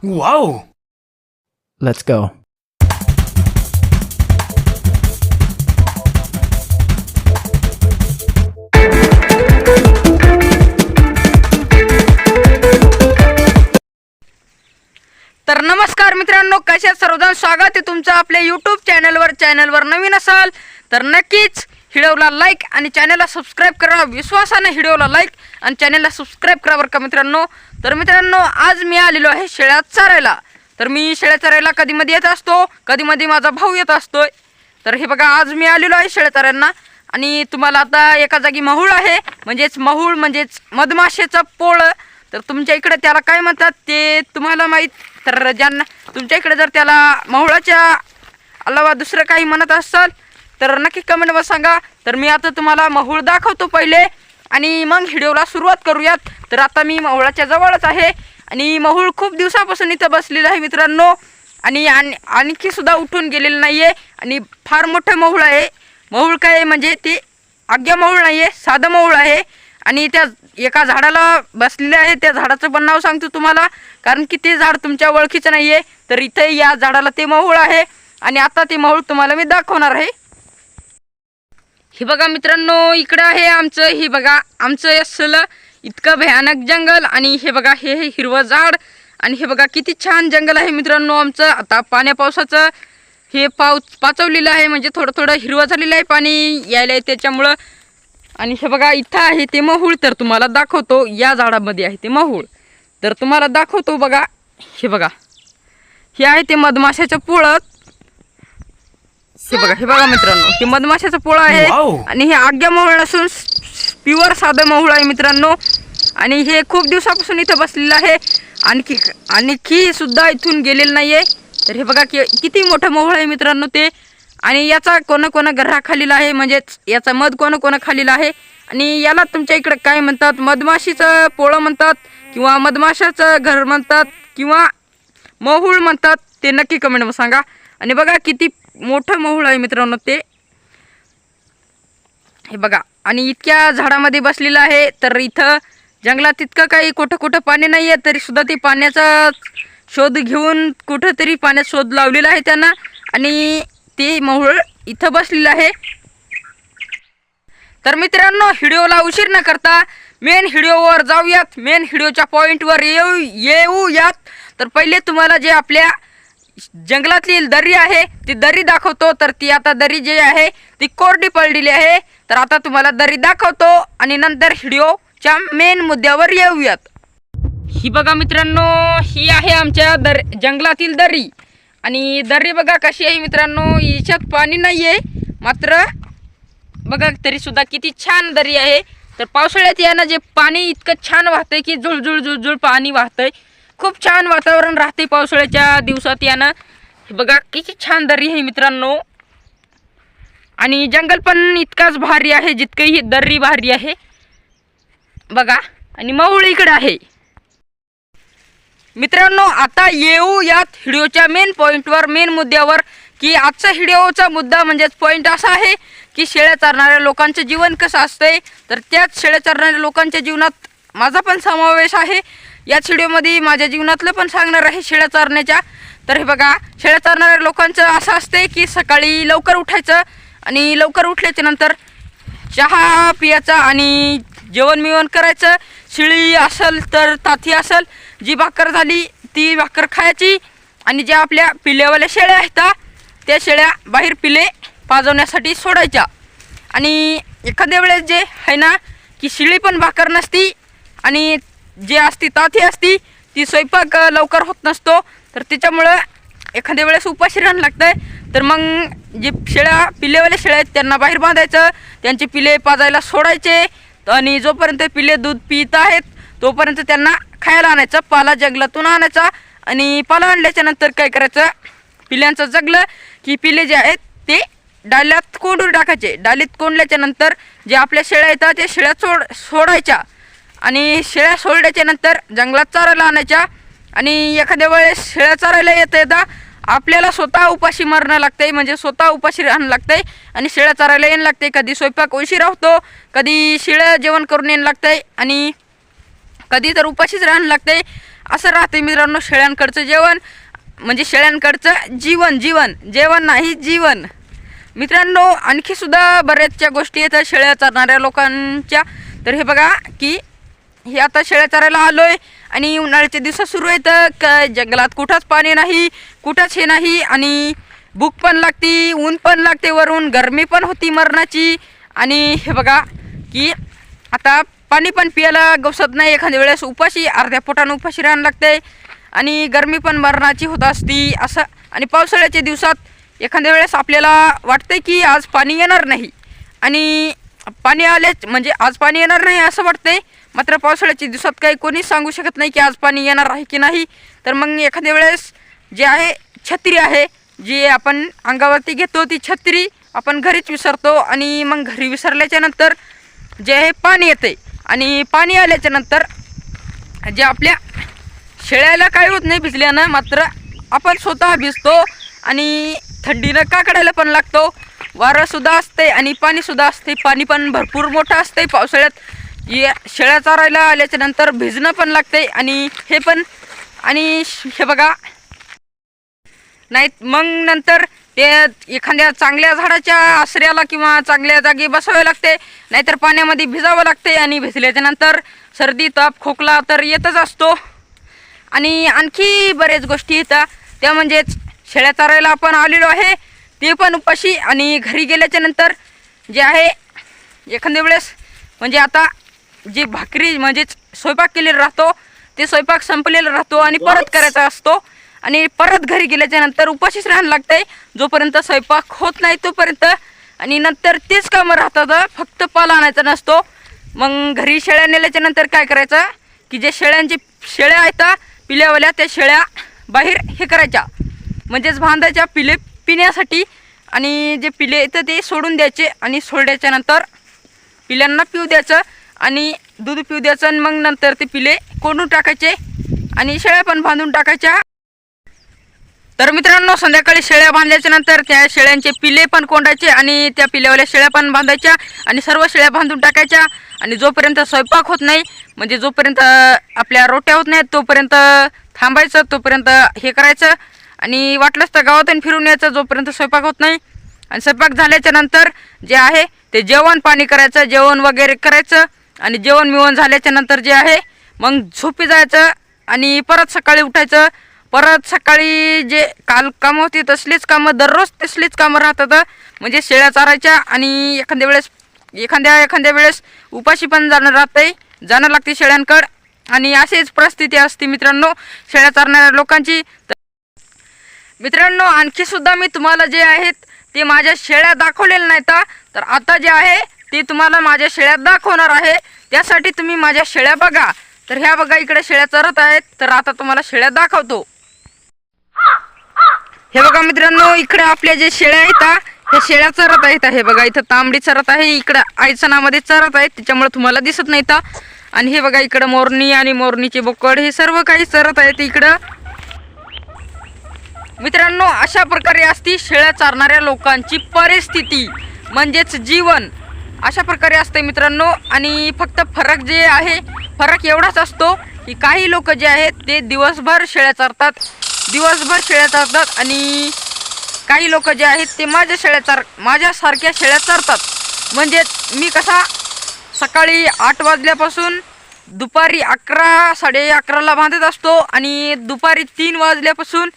Whoa! Let's go. तर नमस्कार मित्रांनो कशा सर्वजण स्वागत आहे तुमचं आपल्या यूट्यूब चॅनलवर चॅनलवर नवीन असाल तर नक्कीच व्हिडिओला लाईक आणि चॅनलला सबस्क्राईब करा विश्वासाने व्हिडिओला लाईक आणि चॅनलला सबस्क्राईब करा बरं का मित्रांनो. तर मित्रांनो आज मी आलेलो आहे शेळ्या चारायला. तर मी शेळ्या चारायला कधीमध्ये येत असतो? कधीमध्ये माझा भाऊ येत असतोय. तर हे बघा आज मी आलेलो आहे शेळ्या चाऱ्यांना आणि तुम्हाला आता एका जागी महूळ आहे. म्हणजेच महूळ म्हणजेच मधमाशेचं पोळं. तर तुमच्या इकडे त्याला काय म्हणतात ते तुम्हाला माहीत? तर ज्यांना तुमच्या इकडे जर त्याला महुळाच्या अलावा दुसरं काही म्हणत असाल तर नक्की कमेंटमध्ये सांगा. तर मी आता तुम्हाला महूळ दाखवतो पहिले. आणि मग व्हिडिओला सुरुवात करूयात. तर आता मी महुळाच्या जवळच आहे. आणि महूळ खूप दिवसापासून इथं बसलेलं आहे मित्रांनो. आणि आण- आणखी सुद्धा उठून गेलेलं नाही आहे आणि फार मोठं महुळ आहे. महूळ काय आहे म्हणजे ते आज्ञा महुळ नाही आहे साधं महुळ आहे. आणि त्या एका झाडाला बसलेले आहे. त्या झाडाचं पण नाव सांगतो तुम्हाला. कारण की ते झाड तुमच्या ओळखीचं नाही आहे तर इथे या झाडाला ते महूळ आहे. आणि आता ते महूळ तुम्हाला मी दाखवणार आहे. हे बघा मित्रांनो इकडं आहे आमचं हे बघा आमचं असलं इतकं भयानक जंगल आणि हे बघा हे हे हिरवं झाड. आणि हे बघा किती छान जंगल आहे मित्रांनो आमचं. आता पाण्या पावसाचं हे पाऊस पाचवलेलं आहे म्हणजे थोडं थोडं हिरवं झालेलं आहे पाणी यायला आहे त्याच्यामुळं. आणि हे बघा इथं आहे ते महूळ तर तुम्हाला दाखवतो. या झाडामध्ये आहे ते महूळ. तर तुम्हाला दाखवतो बघा हे बघा. हे आहे ते मधमाशाचं पोळत. हे बघा हे बघा मित्रांनो हे मधमाशाचं पोळं आहे. आणि हे आज्ञा मोहळ नसून प्युअर साधं मोहळ आहे मित्रांनो. आणि हे खूप दिवसापासून इथं बसलेलं आहे. आणखी आणखी सुद्धा इथून गेलेलं नाही आहे तर हे बघा कि किती मोठं मोहळ आहे मित्रांनो ते. आणि याचा कोणा कोणा घराखालील आहे म्हणजेच याचा मध कोणा कोणा खालील आहे. आणि याला तुमच्या इकडे काय म्हणतात? मधमाशीचं पोळं म्हणतात किंवा मधमाशाचं घर म्हणतात किंवा महूळ म्हणतात ते नक्की कमेंटमध्ये सांगा. आणि बघा किती मोठं महूळ आहे मित्रांनो ते. हे बघा आणि इतक्या झाडामध्ये बसलेलं आहे तर इथं जंगलात इतकं काही कुठं कुठं पाणी नाही आहे तरीसुद्धा ते पाण्याचा शोध घेऊन कुठंतरी पाण्यात शोध लावलेला आहे त्यांना. आणि ते महूळ इथं बसलेलं आहे. तर मित्रांनो व्हिडिओला उशीर न करता मेन व्हिडिओवर जाऊयात. मेन व्हिडिओच्या पॉईंटवर येऊ येऊयात. तर पहिले तुम्हाला जे आपल्या जंगलातली दरी आहे ती दरी दाखवतो. तर ती आता दरी जी आहे ती कोरडी पडलेली आहे. तर आता तुम्हाला दरी दाखवतो आणि नंतर व्हिडिओच्या मेन मुद्द्यावर येऊयात. ही बघा मित्रांनो ही आहे आमच्या दर जंगलातील दरी. आणि दरी बघा कशी आहे मित्रांनो हिच्यात पाणी नाही आहे मात्र बघा तरीसुद्धा किती छान दरी आहे. तर पावसाळ्यात यानं जे पाणी इतकं छान वाहतंय की झुळझुळ झुळझुळ पाणी वाहतंय. खूप छान वातावरण राहते पावसाळ्याच्या दिवसात यानं. हे बघा किती छान दर्री आहे मित्रांनो. आणि जंगल पण इतकाच भारी आहे जितकं ही भारी आहे. बघा आणि मऊळ इकडे आहे. मित्रांनो आता येऊ यात व्हिडिओच्या मेन पॉईंटवर मेन मुद्द्यावर की आजचा व्हिडिओचा मुद्दा म्हणजेच पॉईंट असा आहे की शेळ्या चारणाऱ्या लोकांचं जीवन कसं असतंय. तर त्याच शेळ्या चारणाऱ्या लोकांच्या जीवनात माझा पण समावेश आहे. याच व्हिडिओमध्ये माझ्या जीवनातलं पण सांगणार आहे शेळ्या चारण्याच्या. तर हे बघा शेळ्या चारणाऱ्या लोकांचं असं असते की सकाळी लवकर उठायचं आणि लवकर उठल्याच्या नंतर चहा पियाचा आणि जेवण मिवण करायचं. शिळी असेल तर ताथी असेल जी भाकर झाली ती भाकर खायची आणि ज्या आपल्या पिल्यावाल्या शेळ्या आहेत त्या शेळ्या बाहेर पिले पाजवण्यासाठी सोडायच्या. आणि एखाद्या वेळेस जे आहे ना की शिळी पण भाकर नसती आणि जे असती ताती असती ती स्वयंपाक लवकर होत नसतो. तर त्याच्यामुळं एखाद्या वेळेस उपाशी राहायला लागतंय. तर मग जे शेळ्या पिल्लेवाल्या शेळ्या आहेत त्यांना बाहेर बांधायचं. त्यांचे पिले पाजायला सोडायचे. आणि जोपर्यंत पिले दूध पित आहेत तोपर्यंत त्यांना खायला आणायचं पाला जंगलातून आणायचा. आणि पाला आणल्याच्या नंतर काय करायचं? पिल्यांचं जगलं की पिले जे आहेत ते डाल्यात कोंडून टाकायचे. डालीत कोंडल्याच्या नंतर जे आपल्या शेळ्या येतात त्या शेळ्या सोड सोडायच्या. आणि शेळ्या सोडल्याच्या नंतर जंगलात चारायला आणायच्या. आणि एखाद्या वेळेस शेळ्या चारायला येता येता आपल्याला स्वतः उपाशी मरणं लागतंय म्हणजे स्वतः उपाशी राहणं लागतंय. आणि शेळ्या चारायला येणं लागते कधी स्वयंपाक उशीरा होतो कधी शेळ्या जेवण करून येणं लागतंय. आणि कधी तर उपाशीच राहणं लागते असं राहते मित्रांनो शेळ्यांकडचं जेवण. म्हणजे शेळ्यांकडचं जीवन जीवन जेवण नाही जीवन. मित्रांनो आणखी सुद्धा बऱ्याचशा गोष्टी येतात शेळ्या चारणाऱ्या लोकांच्या. तर हे बघा की हे आता शेळ्या चरायला आलोय आणि उन्हाळ्याचे दिवस सुरू आहेत क जंगलात कुठंच पाणी नाही कुठंच हे नाही आणि भूक पण लागती ऊन पण लागते वरून गरमी पण होती मरणाची. आणि हे बघा की आता पाणी पण पियाला गवसत नाही एखाद्या वेळेस उपाशी अर्ध्या पोटानं उपाशी राहायला लागते. आणि गरमी पण मरणाची होत असती असं आणि पावसाळ्याच्या दिवसात एखाद्या वेळेस आपल्याला वाटते की आज पाणी येणार नाही. आणि पाणी आलेच म्हणजे आज पाणी येणार नाही असं वाटतंय. मात्र पावसाळ्याच्या दिवसात काही कोणीच सांगू शकत नाही की आज पाणी येणार आहे की नाही. तर मग एखाद्या वेळेस जे आहे छत्री आहे जी आपण अंगावरती घेतो ती छत्री आपण घरीच विसरतो आणि मग घरी विसरल्याच्या नंतर जे आहे पाणी येते. आणि पाणी आल्याच्यानंतर जे आपल्या शेळ्याला काय होत नाही भिजल्यानं मात्र आपण स्वतः भिजतो आणि थंडीनं काकडायला पण लागतो. वारंसुद्धा असते आणि पाणीसुद्धा असते. पाणी पण भरपूर मोठं असते पावसाळ्यात. या शेळ्या चारायला आल्याच्यानंतर भिजणं पण लागते आणि हे पण आणि हे बघा. नाही मग नंतर ते एखाद्या चांगल्या झाडाच्या आश्रयाला किंवा चांगल्या जागी बसावे लागते नाहीतर पाण्यामध्ये भिजावं लागते आणि भिजल्याच्या नंतर सर्दी ताप खोकला तर येतच असतो. आणि आणखी बरेच गोष्टी येतात त्या म्हणजेच शेळ्या चारायला आपण आलेलो आहे ते पण उपाशी आणि घरी गेल्याच्यानंतर जे आहे एखाद्या वेळेस म्हणजे आता जी भाकरी म्हणजेच स्वयंपाक केलेला राहतो ते स्वयंपाक संपलेला राहतो आणि परत करायचा असतो. आणि परत घरी गेल्याच्यानंतर उपाशीच राहायला लागतंय. जोपर्यंत स्वयंपाक होत नाही तोपर्यंत आणि नंतर तेच कामं राहतात फक्त पाला आणायचा नसतो. मग घरी शेळ्या नेल्याच्या नंतर काय करायचं? की जे शेळ्यांचे शेळ्या आहेत पिल्यावाल्या त्या शेळ्या बाहेर हे करायच्या. म्हणजेच बांधायच्या पिले पिण्यासाठी आणि जे पिले येतं ते सोडून द्यायचे आणि सोडल्याच्या नंतर पिल्यांना पिऊ द्यायचं. आणि दूध पिऊ द्यायचं आणि मग नंतर ते पिले कोंडून टाकायचे आणि शेळ्या पण बांधून टाकायच्या. तर मित्रांनो संध्याकाळी शेळ्या बांधल्याच्या नंतर त्या शेळ्यांचे पिले पण कोंडायचे आणि त्या पिल्यावाल्या शेळ्या पण बांधायच्या आणि सर्व शेळ्या बांधून टाकायच्या. आणि जोपर्यंत स्वयंपाक होत नाही म्हणजे जोपर्यंत आपल्या रोट्या होत नाहीत तोपर्यंत थांबायचं तोपर्यंत हे करायचं. आणि वाटलंच तर गावातून फिरून यायचं जोपर्यंत स्वयंपाक होत नाही. आणि स्वयंपाक झाल्याच्यानंतर जे आहे ते जेवण पाणी करायचं जेवण वगैरे करायचं. आणि जेवण मिवण झाल्याच्यानंतर जे आहे मग झोपी जायचं आणि परत सकाळी उठायचं. परत सकाळी जे काल कामं होती तसलीच कामं दररोज तसलीच कामं राहतात. म्हणजे शेळ्या चारायच्या आणि एखाद्या वेळेस एखाद्या एखाद्या वेळेस उपाशी पण जाणं राहते जाणं लागते शेळ्यांकडं. आणि अशीच परिस्थिती असते मित्रांनो शेळ्या चारणाऱ्या लोकांची. तर मित्रांनो आणखी सुद्धा मी तुम्हाला जे आहेत ते माझ्या शेळ्या दाखवलेल्या नाहीत. तर आता जे आहे ते तुम्हाला माझ्या शेळ्यात दाखवणार आहे. त्यासाठी तुम्ही माझ्या शेळ्या बघा. तर ह्या बघा इकडे शेळ्या चरत आहेत. तर आता तुम्हाला शेळ्या दाखवतो. हे बघा मित्रांनो इकडे आपल्या जे शेळ्या आहेत ह्या शेळ्या चरत आहेत. हे बघा इथं तांबडी चरत आहे. इकडं आयचनामध्ये चरत आहेत. त्याच्यामुळे तुम्हाला दिसत नाही आणि हे बघा इकडं मोरणी आणि मोरणीचे बोकड हे सर्व काही चरत आहेत इकडं. मित्रांनो अशा प्रकारे असती शेळ्या चारणाऱ्या लोकांची परिस्थिती. म्हणजेच जीवन. अशा प्रकारे असते मित्रांनो. आणि फक्त फरक जे आहे फरक एवढाच असतो की काही लोक जे आहेत ते दिवसभर शेळ्या चारतात. दिवसभर शेळ्या चारतात आणि काही लोक जे आहेत ते माझ्या शेळ्या चार माझ्यासारख्या शेळ्या चारतात. म्हणजेच मी कसा सकाळी आठ वाजल्यापासून दुपारी अकरा साडे अकराला बांधत असतो आणि दुपारी तीन वाजल्यापासून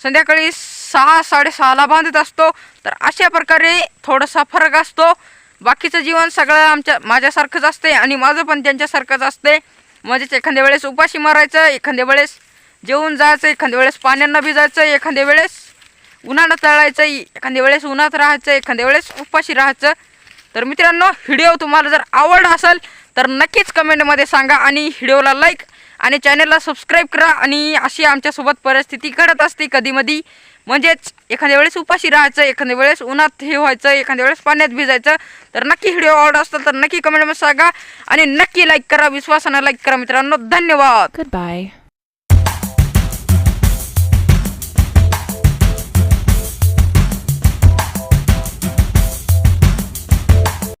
संध्याकाळी सहा साडेसहाला बांधत असतो. तर अशा प्रकारे थोडासा फरक असतो. बाकीचं जीवन सगळं आमच्या माझ्यासारखंच असते आणि माझं पण त्यांच्यासारखंच असते म्हणजेच एखाद्या वेळेस उपाशी मारायचं एखाद्या वेळेस जेवून जायचं एखाद्या वेळेस पाण्यानं भिजायचं एखाद्या वेळेस उन्हानं तळायचं एखाद्या वेळेस उन्हात राहायचं एखाद्या वेळेस उपाशी राहायचं. तर मित्रांनो व्हिडिओ तुम्हाला जर आवड असेल तर नक्कीच कमेंटमध्ये सांगा आणि व्हिडिओला लाईक आणि चॅनलला सबस्क्राईब करा आणि अशी आमच्यासोबत परिस्थिती घडत असते कधीमधी. म्हणजेच एखाद्या वेळेस उपाशी राहायचं एखाद्या वेळेस उन्हात हे व्हायचं एखाद्या वेळेस पाण्यात भिजायचं तर नक्की व्हिडिओ आवडत असतात तर नक्की कमेंटमध्ये सांगा आणि नक्की लाईक करा विश्वासानं लाईक करा मित्रांनो. धन्यवाद. बाय